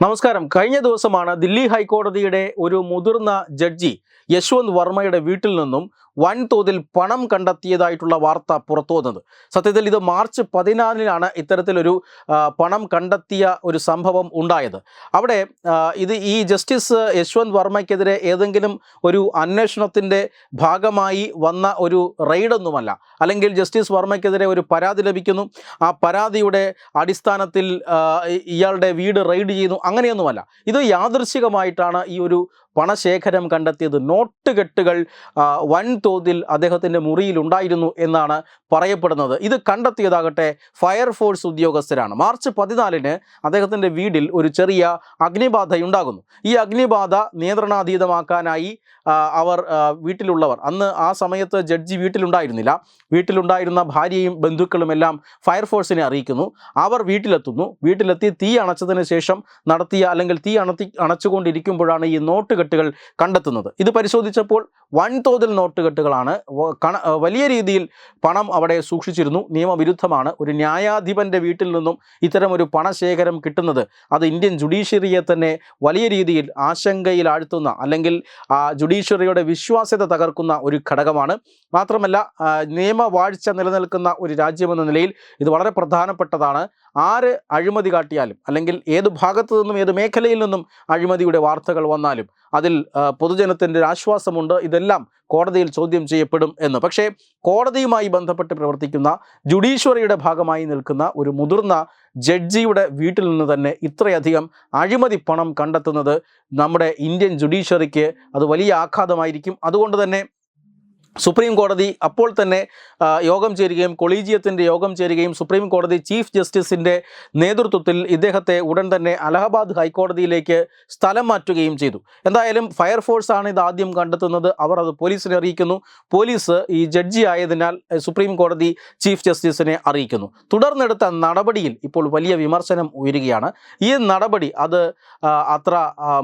നമസ്കാരം. കഴിഞ്ഞ ദിവസമാണ് ദില്ലി ഹൈക്കോടതിയുടെ ഒരു മുതിർന്ന ജഡ്ജി യശ്വന്ത് വർമ്മയുടെ വീട്ടിൽ നിന്നും വൻതോതിൽ പണം കണ്ടെത്തിയതായിട്ടുള്ള വാർത്ത പുറത്തു വന്നത്. സത്യത്തിൽ ഇത് മാർച്ച് പതിനാലിനാണ് ഇത്തരത്തിലൊരു പണം കണ്ടെത്തിയ ഒരു സംഭവം ഉണ്ടായത്. അവിടെ ഇത് ഈ ജസ്റ്റിസ് യശ്വന്ത് വർമ്മയ്ക്കെതിരെ ഏതെങ്കിലും ഒരു അന്വേഷണത്തിന്റെ ഭാഗമായി വന്ന ഒരു റെയ്ഡൊന്നുമല്ല. അല്ലെങ്കിൽ ജസ്റ്റിസ് വർമ്മയ്ക്കെതിരെ ഒരു പരാതി ലഭിക്കുന്നു. ആ പരാതിയുടെ അടിസ്ഥാനത്തിൽ ഇയാളുടെ വീട് റെയ്ഡ് ചെയ്യുന്നു. അങ്ങനെയൊന്നുമല്ല. ഇത് യാദൃശികമായിട്ടാണ് ഈ ഒരു പണശേഖരം കണ്ടെത്തിയത് നോട്ട് കെട്ടുകൾ ആ, വൻതോതിൽ അദ്ദേഹത്തിന്റെ മുറിയിൽ ഉണ്ടായിരുന്നു എന്നാണ് പറയപ്പെടുന്നത്. ഇത് കണ്ടെത്തിയതാകട്ടെ ഫയർഫോഴ്സ് ഉദ്യോഗസ്ഥരാണ്. മാർച്ച് പതിനാലിന് അദ്ദേഹത്തിന്റെ വീടിൽ ഒരു ചെറിയ അഗ്നിബാധയുണ്ടാകുന്നു. ഈ അഗ്നിബാധ നിയന്ത്രണാതീതമാക്കാനായി അവർ വീട്ടിലുള്ളവർ അന്ന് ആ സമയത്ത് ജഡ്ജി വീട്ടിലുണ്ടായിരുന്നില്ല. വീട്ടിലുണ്ടായിരുന്ന ഭാര്യയും ബന്ധുക്കളും എല്ലാം ഫയർഫോഴ്സിനെ അറിയിക്കുന്നു. അവർ വീട്ടിലെത്തുന്നു. വീട്ടിലെത്തി തീ അണച്ചതിന് ശേഷം നടത്തിയ അല്ലെങ്കിൽ തീ അണത്തി അണച്ചുകൊണ്ടിരിക്കുമ്പോഴാണ് ഈ നോട്ടുകെട്ടുകൾ കണ്ടെത്തുന്നത്. ഇത് പരിശോധിച്ചപ്പോൾ വൻതോതിൽ നോട്ടുകെട്ടുകളാണ്. വലിയ രീതിയിൽ പണം അവിടെ സൂക്ഷിച്ചിരുന്നു. നിയമവിരുദ്ധമാണ്. ഒരു ന്യായാധിപന്റെ വീട്ടിൽ നിന്നും ഇത്തരമൊരു പണശേഖരം കിട്ടുന്നത്. അത് ഇന്ത്യൻ ജുഡീഷ്യറിയെ തന്നെ വലിയ രീതിയിൽ ആശങ്കയിൽ ആഴ്ത്തുന്ന അല്ലെങ്കിൽ ആ ജുഡീഷ്യറിയുടെ വിശ്വാസ്യത തകർക്കുന്ന ഒരു ഘടകമാണ്. മാത്രമല്ല നിയമവാഴ്ച നിലനിൽക്കുന്ന ഒരു രാജ്യമെന്ന നിലയിൽ ഇത് വളരെ പ്രധാനപ്പെട്ടതാണ്. ആര് അഴിമതി കാട്ടിയാലും അല്ലെങ്കിൽ ഏത് ഭാഗത്തു നിന്നും ഏത് മേഖലയിൽ നിന്നും അഴിമതിയുടെ വാർത്തകൾ വന്നാലും അതിൽ പൊതുജനത്തിന്റെ ആശ്വാസമുണ്ട്. ഇതെല്ലാം കോടതിയിൽ ചോദ്യം ചെയ്യപ്പെടും എന്ന്. പക്ഷേ കോടതിയുമായി ബന്ധപ്പെട്ട് പ്രവർത്തിക്കുന്ന ജുഡീഷ്യറിയുടെ ഭാഗമായി നിൽക്കുന്ന ഒരു മുതിർന്ന ജഡ്ജിയുടെ വീട്ടിൽ നിന്ന് തന്നെ ഇത്രയധികം അഴിമതി പണം കണ്ടെത്തുന്നത് നമ്മുടെ ഇന്ത്യൻ ജുഡീഷ്യറിക്ക് അത് വലിയ ആഘാതമായിരിക്കും. അതുകൊണ്ട് തന്നെ സുപ്രീം കോടതി അപ്പോൾ തന്നെ യോഗം ചേരുകയും കൊളീജിയത്തിന്റെ യോഗം ചേരുകയും സുപ്രീം കോടതി ചീഫ് ജസ്റ്റിസിന്റെ നേതൃത്വത്തിൽ ഇദ്ദേഹത്തെ ഉടൻ തന്നെ അലഹബാദ് ഹൈക്കോടതിയിലേക്ക് സ്ഥലം മാറ്റുകയും ചെയ്തു. എന്തായാലും ഫയർഫോഴ്സ് ആണ് ഇത് ആദ്യം കണ്ടെത്തുന്നത്. അവർ അത് പോലീസിനെ അറിയിക്കുന്നു. പോലീസ് ഈ ജഡ്ജി ആയതിനാൽ സുപ്രീം കോടതി ചീഫ് ജസ്റ്റിസിനെ അറിയിക്കുന്നു. തുടർന്നെടുത്ത നടപടിയിൽ ഇപ്പോൾ വലിയ വിമർശനം ഉയരുകയാണ്. ഈ നടപടി അത് അത്ര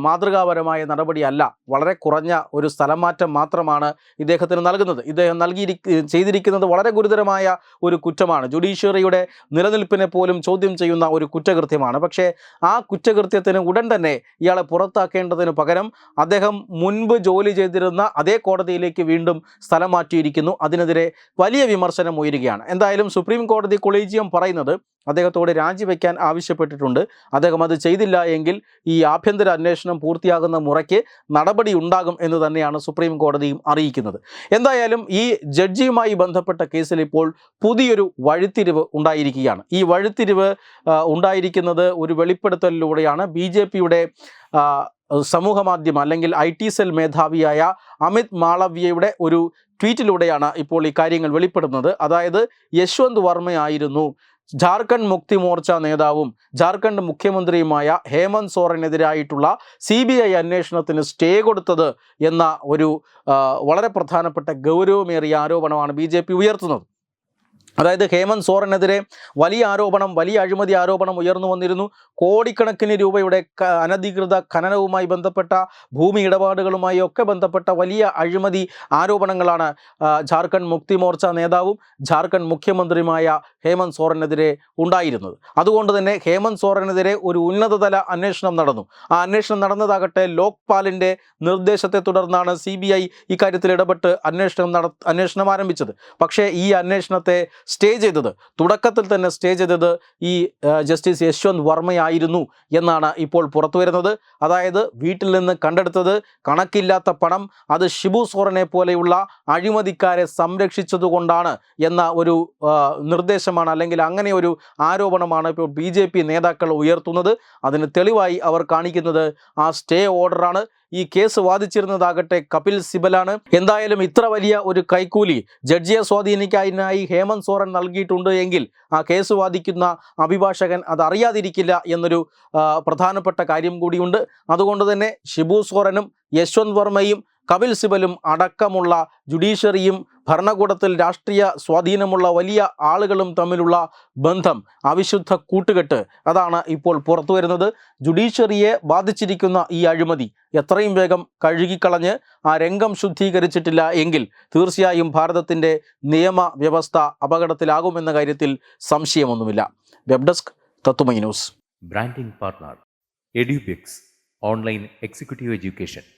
മാതൃകാപരമായ നടപടിയല്ല. വളരെ കുറഞ്ഞ ഒരു സ്ഥലം മാറ്റം മാത്രമാണ് ഇദ്ദേഹത്തിന് നൽകുന്നത്. ഇദ്ദേഹം നൽകിയിരി ചെയ്തിരിക്കുന്നത് വളരെ ഗുരുതരമായ ഒരു കുറ്റമാണ്. ജുഡീഷ്യറിയുടെ നിലനിൽപ്പിനെ പോലും ചോദ്യം ചെയ്യുന്ന ഒരു കുറ്റകൃത്യമാണ്. പക്ഷേ ആ കുറ്റകൃത്യത്തിന് ഉടൻ തന്നെ ഇയാളെ പുറത്താക്കേണ്ടതിന് പകരം അദ്ദേഹം മുൻപ് ജോലി ചെയ്തിരുന്ന അതേ കോടതിയിലേക്ക് വീണ്ടും സ്ഥലം മാറ്റിയിരിക്കുന്നു. അതിനെതിരെ വലിയ വിമർശനം ഉയരുകയാണ്. എന്തായാലും സുപ്രീം കോടതി കൊളീജിയം പറയുന്നത് അദ്ദേഹത്തോട് രാജിവെക്കാൻ ആവശ്യപ്പെട്ടിട്ടുണ്ട്. അദ്ദേഹം അത് ചെയ്തില്ല എങ്കിൽ ഈ ആഭ്യന്തര അന്വേഷണം പൂർത്തിയാകുന്ന മുറയ്ക്ക് നടപടി ഉണ്ടാകും എന്ന് തന്നെയാണ് സുപ്രീം കോടതിയും അറിയിക്കുന്നത്. എന്തായാലും ഈ ജഡ്ജിയുമായി ബന്ധപ്പെട്ട കേസിൽ ഇപ്പോൾ പുതിയൊരു വഴിത്തിരിവ് ഉണ്ടായിരിക്കുകയാണ്. ഈ വഴിത്തിരിവ് ഉണ്ടായിരിക്കുന്നത് ഒരു വെളിപ്പെടുത്തലിലൂടെയാണ്. ബി ജെ പിയുടെ സമൂഹ മാധ്യമം അല്ലെങ്കിൽ ഐ ടി സെൽ മേധാവിയായ അമിത് മാളവ്യയുടെ ഒരു ട്വീറ്റിലൂടെയാണ് ഇപ്പോൾ ഈ കാര്യങ്ങൾ വെളിപ്പെടുന്നത്. അതായത് യശ്വന്ത് വർമ്മയായിരുന്നു ജാർഖണ്ഡ് മുക്തി മോർച്ച നേതാവും ജാർഖണ്ഡ് മുഖ്യമന്ത്രിയുമായ ഹേമന്ത് സോറനെതിരായിട്ടുള്ള സി ബി ഐ അന്വേഷണത്തിന് സ്റ്റേ കൊടുത്തത് എന്ന ഒരു വളരെ പ്രധാനപ്പെട്ട ഗൗരവമേറിയ ആരോപണമാണ് ബി ഉയർത്തുന്നത്. അതായത് ഹേമന്ത് സോറനെതിരെ വലിയ ആരോപണം വലിയ അഴിമതി ആരോപണം ഉയർന്നു വന്നിരുന്നു. കോടിക്കണക്കിന് രൂപയുടെ അനധികൃത ഖനനവുമായി ബന്ധപ്പെട്ട ഭൂമി ഇടപാടുകളുമായി ഒക്കെ ബന്ധപ്പെട്ട വലിയ അഴിമതി ആരോപണങ്ങളാണ് ജാർഖണ്ഡ് മുക്തി മോർച്ച നേതാവും ജാർഖണ്ഡ് മുഖ്യമന്ത്രിയുമായ ഹേമന്ത് സോറനെതിരെ ഉണ്ടായിരുന്നത്. അതുകൊണ്ട് തന്നെ ഹേമന്ത് സോറനെതിരെ ഒരു ഉന്നതതല അന്വേഷണം നടന്നു. ആ അന്വേഷണം നടന്നതാകട്ടെ ലോക്പാലിന്റെ നിർദ്ദേശത്തെ തുടർന്നാണ് സി ഇക്കാര്യത്തിൽ ഇടപെട്ട് അന്വേഷണം നട അന്വേഷണം ആരംഭിച്ചത്. പക്ഷേ ഈ അന്വേഷണത്തെ സ്റ്റേ ചെയ്തത്. തുടക്കത്തിൽ തന്നെ സ്റ്റേ ചെയ്തത് ഈ ജസ്റ്റിസ് യശ്വന്ത് വർമ്മയായിരുന്നു എന്നാണ് ഇപ്പോൾ പുറത്തു വരുന്നത്. അതായത് വീട്ടിൽ നിന്ന് കണ്ടെടുത്തത് കണക്കില്ലാത്ത പണം അത് ഷിബു സോറനെ പോലെയുള്ള അഴിമതിക്കാരെ സംരക്ഷിച്ചതുകൊണ്ടാണ് എന്ന ഒരു നിർദ്ദേശമാണ് അല്ലെങ്കിൽ അങ്ങനെ ഒരു ആരോപണമാണ് ഇപ്പോൾ ബി നേതാക്കൾ ഉയർത്തുന്നത്. അതിന് തെളിവായി അവർ കാണിക്കുന്നത് ആ സ്റ്റേ ഓർഡറാണ്. ഈ കേസ് വാദിച്ചിരുന്നതാകട്ടെ കപിൽ സിബലാണ്. എന്തായാലും ഇത്ര വലിയ ഒരു കൈക്കൂലി ജഡ്ജിയെ സ്വാധീനിക്കാനായി ഹേമന്ത് സോറൻ നൽകിയിട്ടുണ്ട് എങ്കിൽ ആ കേസ് വാദിക്കുന്ന അഭിഭാഷകൻ അത് അറിയാതിരിക്കില്ല എന്നൊരു പ്രധാനപ്പെട്ട കാര്യം കൂടിയുണ്ട്. അതുകൊണ്ട് തന്നെ ഷിബു സോറനും യശ്വന്ത് വർമ്മയും കപിൽ സിബലും അടക്കമുള്ള ജുഡീഷ്യറിയും ഭരണകൂടത്തിൽ രാഷ്ട്രീയ സ്വാധീനമുള്ള വലിയ ആളുകളും തമ്മിലുള്ള ബന്ധം അവിശുദ്ധ കൂട്ടുകെട്ട്. അതാണ് ഇപ്പോൾ പുറത്തു വരുന്നത്. ജുഡീഷ്യറിയെ ബാധിച്ചിരിക്കുന്ന ഈ അഴിമതി എത്രയും വേഗം കഴുകിക്കളഞ്ഞ് ആ രംഗം ശുദ്ധീകരിച്ചിട്ടില്ല എങ്കിൽ തീർച്ചയായും ഭാരതത്തിന്റെ നിയമ വ്യവസ്ഥ അപകടത്തിലാകുമെന്ന കാര്യത്തിൽ സംശയമൊന്നുമില്ല. വെബ് ഡെസ്ക് തത്തുമൈ news. Branding partner Edubix online executive education.